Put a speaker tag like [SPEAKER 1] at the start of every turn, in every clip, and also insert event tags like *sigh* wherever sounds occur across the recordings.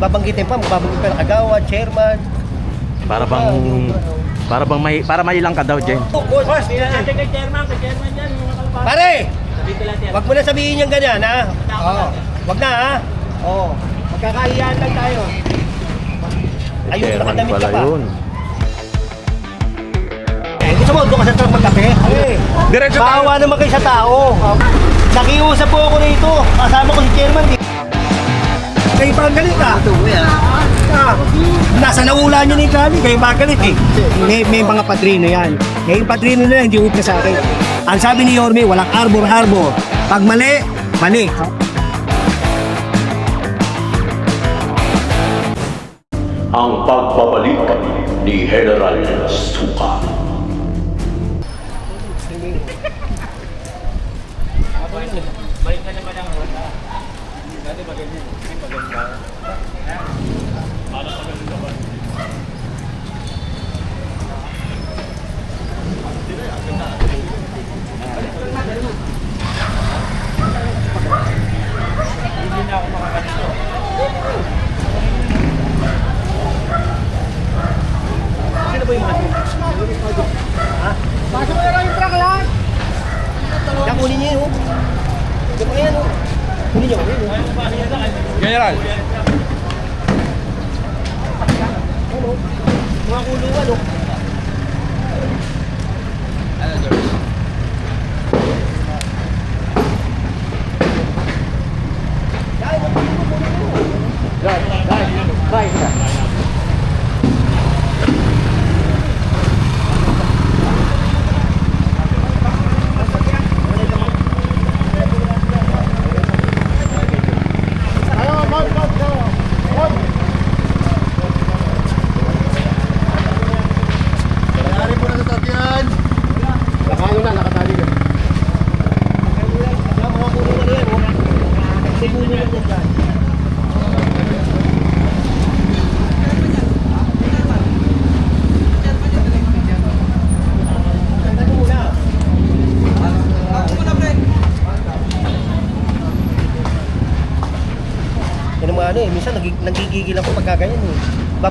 [SPEAKER 1] babanggitin pa, magbabanggit pa ng kagawa, chairman.
[SPEAKER 2] Para bang para bang may para may ilang ka daw, Jen.
[SPEAKER 1] Oh, boss,
[SPEAKER 3] ate kay chairman, kay chairman yan.
[SPEAKER 1] Pare,
[SPEAKER 3] lang
[SPEAKER 1] wag mo na sabihin yung ganyan, ha? Oo. Wag na, ha? Oo. Magkakahiyaan lang tayo. Ayun,
[SPEAKER 2] Chairman
[SPEAKER 1] nakadamit ka pa.
[SPEAKER 2] yun.
[SPEAKER 1] Eh, gusto mo, doon ka sa truck magkape? Eh,
[SPEAKER 2] Diretso
[SPEAKER 1] Bawa naman kayo sa tao. Nakiusap po ako rito. Kasama ko si chairman. Kayo pa ang galit ah. Ah, nasa naula niyo ni Kali, kayo pa ang galit eh. May, may mga padrino yan. Yung padrino na yan, hindi upna sa akin. Ang sabi ni Yorme, walang arbor-arbor. Pag mali, mali.
[SPEAKER 4] ang pagbabalik ni General Suka.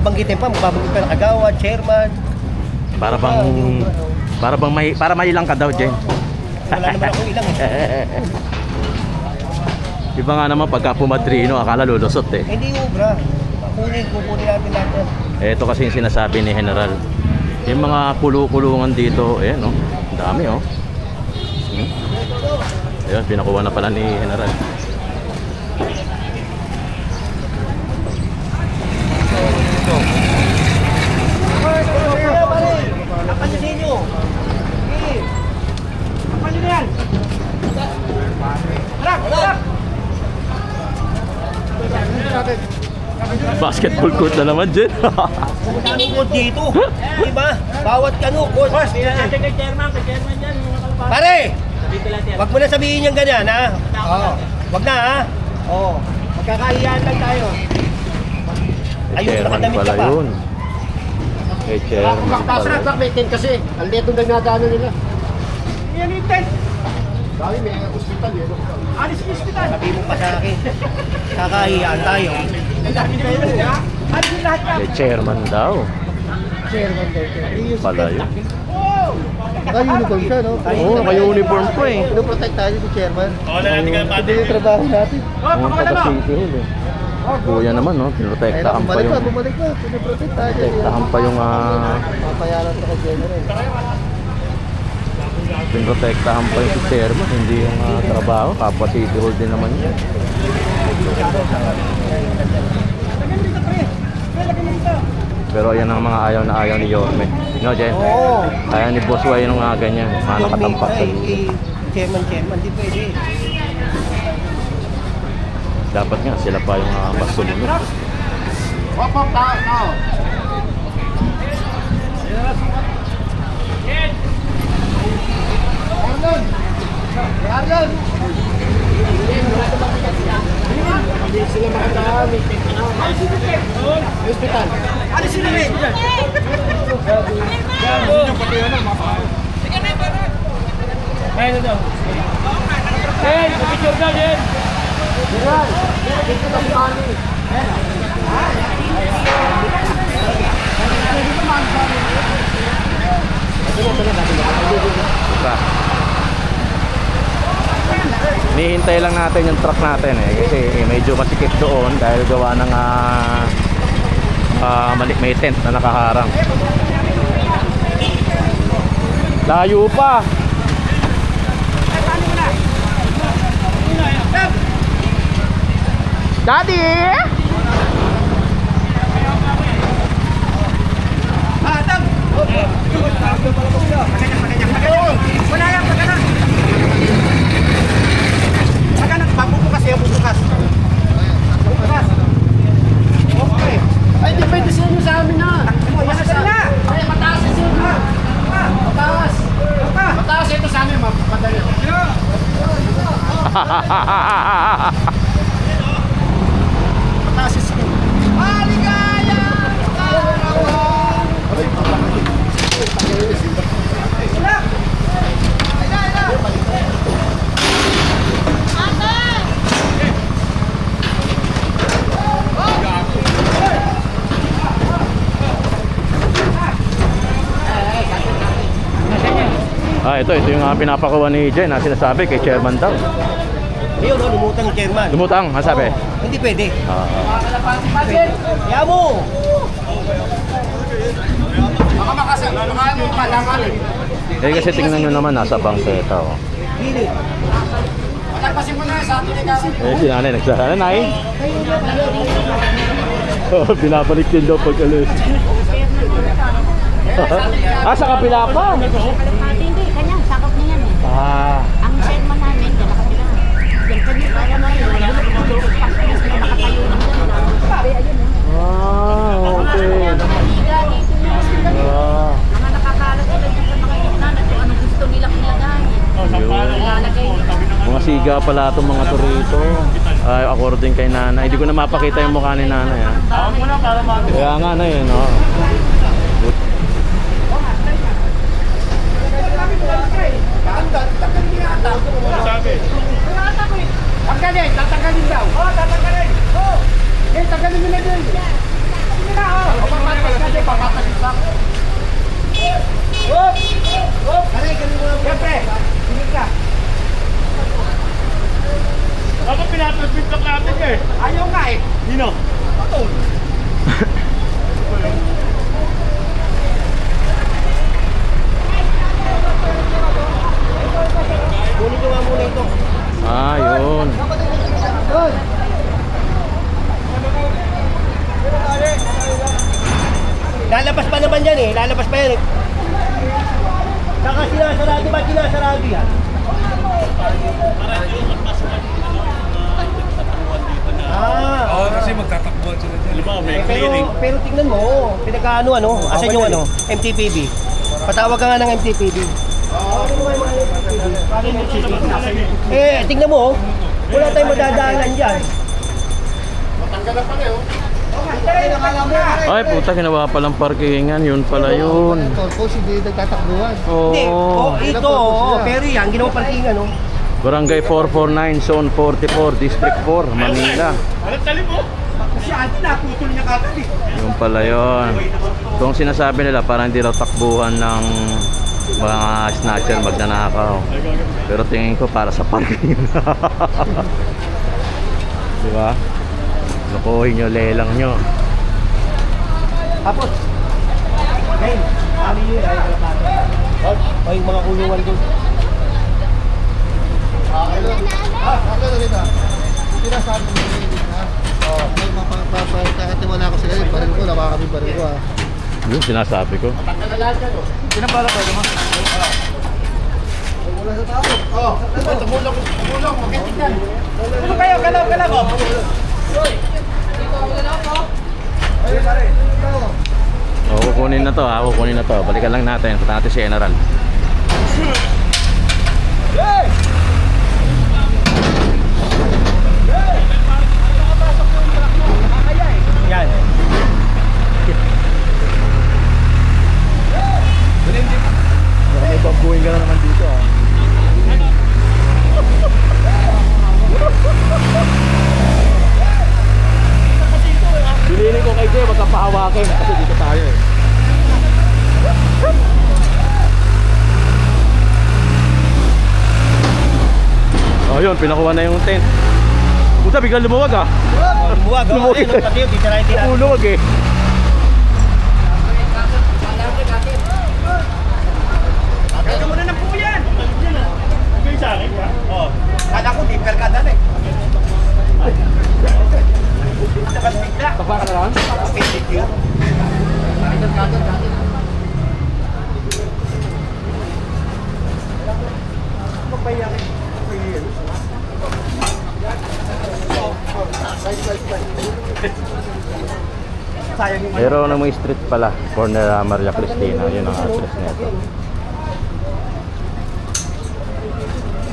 [SPEAKER 1] Babanggitin pa, magbabanggit pa ng kagawa, chairman.
[SPEAKER 2] Para bang para bang may para may ilang ka daw, Jen.
[SPEAKER 1] Wala naman akong *laughs* ilang eh.
[SPEAKER 2] Iba nga naman pagka pumadrino, akala lulusot eh.
[SPEAKER 1] Eh, Hindi ubra. Kunin, kukunin natin yan.
[SPEAKER 2] Ito kasi yung sinasabi ni General. Yung mga kulu-kulungan dito, ayan oh. Ang dami oh. Hmm? Ayun, pinakuha na pala ni General.
[SPEAKER 1] Kaya pare, nyo. Eh, napansin na yan. Harap, harap.
[SPEAKER 2] Basketball court na naman.
[SPEAKER 1] Ano ko dito? Di ba? Bawat ano, coach.
[SPEAKER 3] Boss, ate kay chairman, kay chairman yan, mga kalapate.
[SPEAKER 1] Pare, wag mo na sabihin yung ganyan, ha? Oo. Wag na, ha? Oo. Magkakahiyaan lang tayo. Ayun, nakadamit ka
[SPEAKER 2] pala
[SPEAKER 1] pa.
[SPEAKER 2] yun. Kay chairman pala.
[SPEAKER 5] may tent kasi. Ang liit ng nagdadaanan nila.
[SPEAKER 1] Yan yung tent.
[SPEAKER 5] Dami may hospital eh.
[SPEAKER 1] Alis yung hospital. Sabi mo pa sa akin. Kakahiyaan tayo. Yung ka.
[SPEAKER 2] Kay chairman daw.
[SPEAKER 5] Chairman daw siya.
[SPEAKER 2] Pala yun.
[SPEAKER 5] Naka-uniform siya, no?
[SPEAKER 2] Oo, naka-uniform po eh.
[SPEAKER 5] Pinoprotect tayo si chairman.
[SPEAKER 3] Oo, na natin kayo
[SPEAKER 5] Ito yung trabaho natin.
[SPEAKER 2] Taga City Hall eh. Kuya naman no,
[SPEAKER 5] Ayun
[SPEAKER 2] pinoprotektahan pa yung
[SPEAKER 5] pa, bumalik pa. Pinoprotect tayo.
[SPEAKER 2] protektahan pa yung ah,
[SPEAKER 5] Papayaran sa kay General.
[SPEAKER 2] pinoprotektahan pa yung si chairman, hindi yung ah, trabaho, kapwa City Hall din naman yun. Pero yan ang mga ayaw na ayaw ni Yorme. No, Jen?
[SPEAKER 1] Oo.
[SPEAKER 2] Ayaw ni Boss Way nung mga ganyan, mga nakatampak sa
[SPEAKER 1] eh, Chairman, chairman, di pwede.
[SPEAKER 2] Dapat nga, sila pa yung uh, mas sumunod.
[SPEAKER 5] Hop, hop, tao, tao. Arnold! Arnold! Hindi sila makadami. Hospital.
[SPEAKER 1] Ano sila rin?
[SPEAKER 3] Ayun na daw. Picture na, Jen.
[SPEAKER 5] Diba?
[SPEAKER 2] Nihintay lang natin yung truck natin eh kasi eh, medyo masikip doon dahil gawa ng ah, ah, uh, uh, malik may tent na nakaharang. Layo pa. Daddy!
[SPEAKER 1] Wala yan, pagka na. Pagka na, pagbubukas yan, bubukas. Bubukas. Okay.
[SPEAKER 5] Ay, depende sa inyo sa amin na.
[SPEAKER 1] Bukas ka na.
[SPEAKER 5] Ay, mataas sa inyo. Mataas. Mataas ito sa amin, ma- madali. Mataas *laughs* sa inyo.
[SPEAKER 2] Ah, ito, ito yung uh, pinapakuha ni Jen na sinasabi kay chairman daw.
[SPEAKER 1] Ayun, oh, lumutang yung chairman.
[SPEAKER 2] Lumutang, ang sabi.
[SPEAKER 1] Hindi pwede.
[SPEAKER 2] Ah,
[SPEAKER 1] Kaya mo.
[SPEAKER 5] Baka makasa, baka mo malangan eh.
[SPEAKER 2] eh kasi tingnan nyo naman nasa bangketa oh.
[SPEAKER 1] Hindi.
[SPEAKER 5] Malagpasin mo na sa atin eh kasi.
[SPEAKER 2] Eh si nanay nagsara. Nanay? Oh, binabalik din daw pag alis. ah, sa kapila pa.
[SPEAKER 6] Kalapati, hindi. Kanya, sakop na yan eh.
[SPEAKER 2] Ah,
[SPEAKER 6] Ang chairman namin, dyan nakapila. Yan kanya, kaya na yun. Nakatayo lang dyan. Sabi, ayun eh.
[SPEAKER 2] ah okay.
[SPEAKER 6] Higa, dito na.
[SPEAKER 2] Ah,
[SPEAKER 6] Mga nakakalat sila dyan sa mga gitna na kung anong gusto nilang ilagay.
[SPEAKER 2] yun.
[SPEAKER 6] Nila.
[SPEAKER 2] Mga siga pala itong mga to rito. Ay, according kay nanay. Hindi ko na mapakita yung mukha ni nanay. Ah.
[SPEAKER 3] Tawag mo na para mag...
[SPEAKER 2] Kaya nga na yun, no?
[SPEAKER 3] Sabi.
[SPEAKER 5] Tanggalin, tatanggalin daw. Oo, tatanggalin. Oo. Eh, tanggalin nyo na din. Sige na, oh. O, papatas ka din, papatas ka. Hop! Hop! Dali, ganun mo lang. Siyempre, sige ka.
[SPEAKER 3] Pinapag-feedback natin ka eh.
[SPEAKER 5] Ayaw nga eh.
[SPEAKER 3] Nino? *laughs*
[SPEAKER 1] Kunin ko nga muna ito.
[SPEAKER 2] Ah, yun.
[SPEAKER 1] Lalabas pa naman yan eh. Lalabas pa yan eh. Saka sinasarado ba sinasarado yan? Ah,
[SPEAKER 3] Oo, kasi magtatakbuhan sila dyan. Di ba, may
[SPEAKER 1] Eh, pero,
[SPEAKER 3] clearing.
[SPEAKER 1] pero tingnan mo, pinagkaano ano, asan yung ano, MTPB. Patawag ka nga ng MTPB. Eh, tingnan mo, oh. wala tayong madadaanan dyan.
[SPEAKER 5] Tanggalan pa rin, oh.
[SPEAKER 2] Ay, puta, ginawa palang parkingan. Yun pala yun.
[SPEAKER 5] Torpos, hindi nagtatakbuhan.
[SPEAKER 1] Hindi, oh,
[SPEAKER 2] Oo.
[SPEAKER 1] ito, oh, pero yan, ginawa parkingan, no?
[SPEAKER 2] Barangay 449, Zone 44, District 4, Manila.
[SPEAKER 3] Alam, tali mo.
[SPEAKER 1] Kasi ate, naputol niya kagad eh.
[SPEAKER 2] Yung pala yun. Ito ang sinasabi nila, parang hindi raw takbuhan ng mga snatcher magnanakaw. Pero tingin ko para sa parking. *laughs* Di ba? Lokohin nyo, lelang nyo.
[SPEAKER 1] Tapos, ngayon, kami yun, ay, yung mga kulungan doon.
[SPEAKER 5] Ah, hello. Ah, ako na rin ah. Sa atin yung ha? Oo. May mapapagkakatiwala ko sa iyo. Baril ko, nakuha kami baril ko ah.
[SPEAKER 2] Yun, sinasabi ko.
[SPEAKER 5] Pinapala pa naman. Wala sa tao. Oo. Oh, tumulong, tumulong. Yan.
[SPEAKER 1] Ano kayo, galaw, galaw, oh.
[SPEAKER 5] Ayun, pare. Ito.
[SPEAKER 2] O, kukunin na to ha, kukunin na to. Balikan lang natin, punta natin si General.
[SPEAKER 1] Yan.
[SPEAKER 2] Baka may bambuhin ka na naman dito ah. Bilinin ko kay Jay, wag kang pahawakin kasi dito tayo eh. Oh, Ayun, pinakuha na yung tent. Puta, biglang lumuwag ah.
[SPEAKER 1] Lumuwag. oh.
[SPEAKER 2] Lumuwag.
[SPEAKER 1] Din natin.
[SPEAKER 2] Lumuwag eh.
[SPEAKER 1] Kaya mo na ng po yan. Bigay sa akin ka. Oo. Kala ko, di perkada na eh. Dapat bigla.
[SPEAKER 5] Taba ka na lang?
[SPEAKER 1] Pilit yun. Sayang yung
[SPEAKER 2] Pero na may street pala, corner ah, Maria Cristina, yun ang address nito.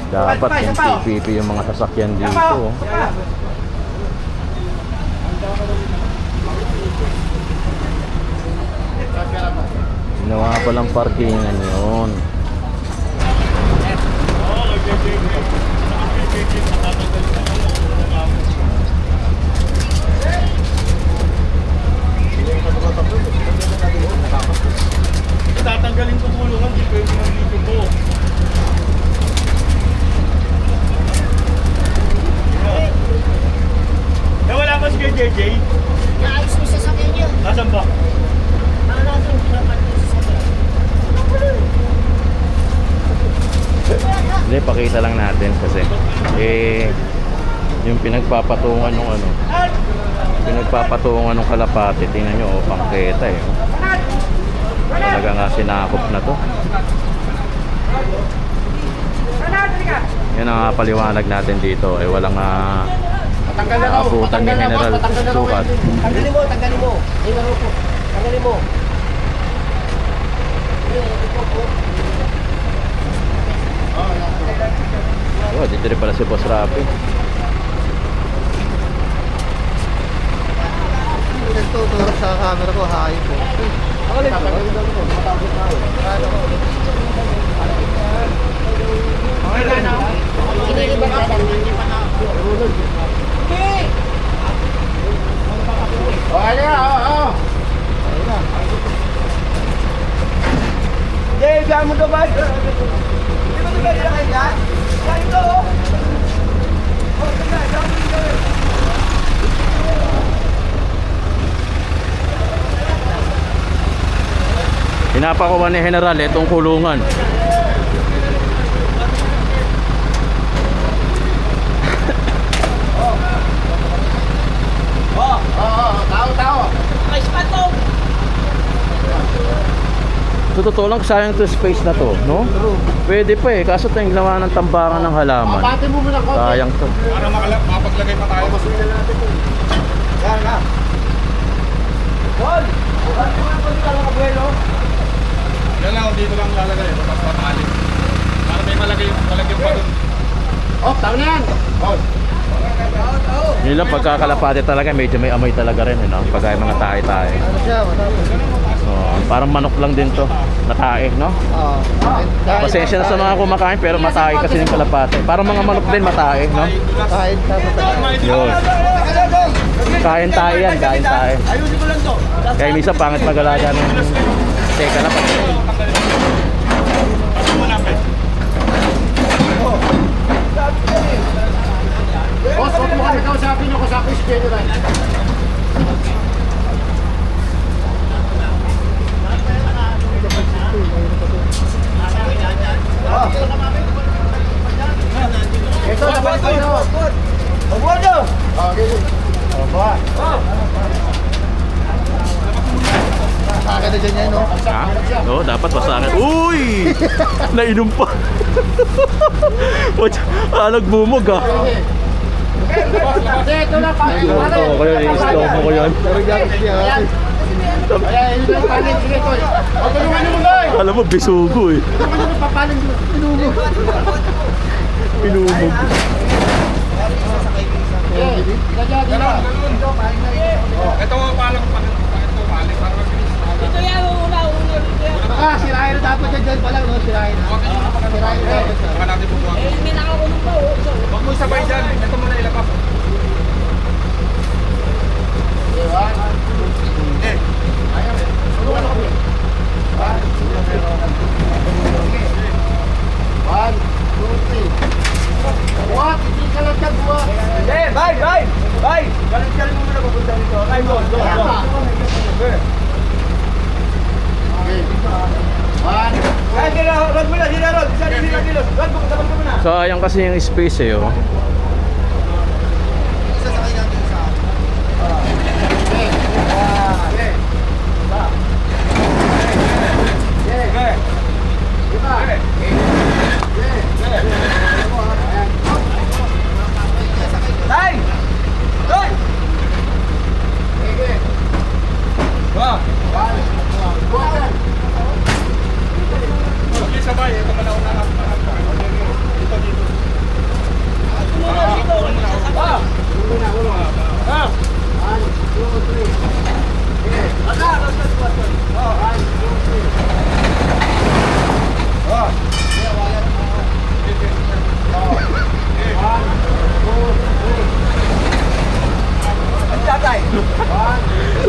[SPEAKER 2] Dapat yung PPP yung mga sasakyan dito. oh. Ginawa palang parkingan yun.
[SPEAKER 3] Tatanggalin ko kulungan, di pwede ng video ko. Nawala ba si kay JJ?
[SPEAKER 6] Naayos mo sa sakyan niyo.
[SPEAKER 3] Nasaan ba?
[SPEAKER 6] Para natin dapat mo sa sakyan.
[SPEAKER 2] Hindi, pakita lang natin kasi eh yung pinagpapatungan ng ano pinagpapatungan ng kalapate tingnan nyo oh, pangketa eh talaga nga sinakop na to yan ang paliwanag natin dito eh walang uh, abutan ni General. Sukat
[SPEAKER 1] Tanggalin mo, tanggalin mo. Tanggalin mo.
[SPEAKER 2] oh, dito rin pala si Boss Rapi
[SPEAKER 1] Nagtuturo sa camera ko, hayo po. Tanggalin mo. Matapos na ako.
[SPEAKER 6] Ka lang. Pa na.
[SPEAKER 5] Oh, ano nga, oo, oo.
[SPEAKER 1] Hindi, diyan mo to ba? Ba ito na ito, oh. Oh, ito na, diyan mo ito.
[SPEAKER 2] Pinapakuha ni General itong kulungan
[SPEAKER 5] Oo, oo, tao, tao.
[SPEAKER 2] Sa totoo lang, sayang to space na to, no? Pwede pa eh, kaso tayong gawa ng tambakan ng halaman.
[SPEAKER 5] Pati mo muna konti.
[SPEAKER 2] Sayang to.
[SPEAKER 3] Para makala- mapaglagay pa tayo.
[SPEAKER 1] Yan na. Paul! Paul, di mo na pwede ka lang kabuelo?
[SPEAKER 3] Yan lang, dito lang lalagay. Tapos patali. Para may malagay, malagyan pa dun.
[SPEAKER 5] Oh, tao na yan. Oh.
[SPEAKER 2] Yun lang, pagkakalapate talaga, medyo may amoy talaga rin, you know? Pagka mga tae-tae.
[SPEAKER 1] Ano siya, matapos.
[SPEAKER 2] So, parang manok lang din to, natae, no?
[SPEAKER 1] Oo.
[SPEAKER 2] Pasensya na sa mga kumakain, pero matae kasi yung kalapate. Parang mga manok din, matae, no?
[SPEAKER 1] Kain
[SPEAKER 2] Yun. Kain tayo yan, kain
[SPEAKER 1] to.
[SPEAKER 2] Kaya minsan pangit mag-alaga ng teka na pati.
[SPEAKER 5] Boss, huwag mo kami kausapin yung kausapin si General. Ito, dapat ko na.
[SPEAKER 1] Mabuhay daw!
[SPEAKER 5] Okay.
[SPEAKER 1] Kaka na dyan yan, no?
[SPEAKER 2] Ha? Oo, dapat basahin. Uy! Nainom pa. *laughs* Watch, ah, nagbumog ah.
[SPEAKER 5] Ito na, pare. Pare.
[SPEAKER 2] Oo, kaya i-stop mo ko yan. Alam mo, bisugo eh. Pinumog.
[SPEAKER 3] Ito ang palang pa. Ito paling para mabilis.
[SPEAKER 6] Ito yan, una, una.
[SPEAKER 5] Ah, sirahin na dapat yan dyan pa lang, no? Sirahin na.
[SPEAKER 3] Huwag napakaganda.
[SPEAKER 5] Sirahin na.
[SPEAKER 3] Baka natin bubuhat.
[SPEAKER 6] Eh, hindi nakakulong pa, oh.
[SPEAKER 3] Huwag mo isabay dyan. Ito muna ilapap.
[SPEAKER 5] Diba?
[SPEAKER 3] Eh,
[SPEAKER 5] Tulungan ako. One, two, three. What?
[SPEAKER 2] Kasi yung space eh, oh.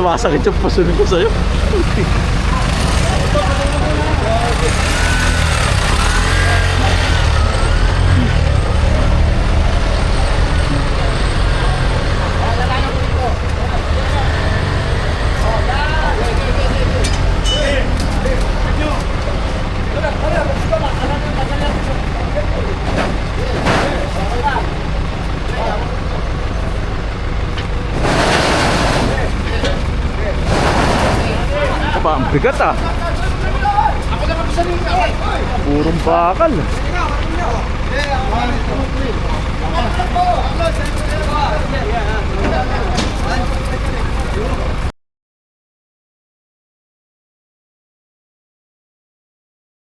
[SPEAKER 2] Sumasakit yung puso ko sa'yo. Bigat ah. Purong bakal.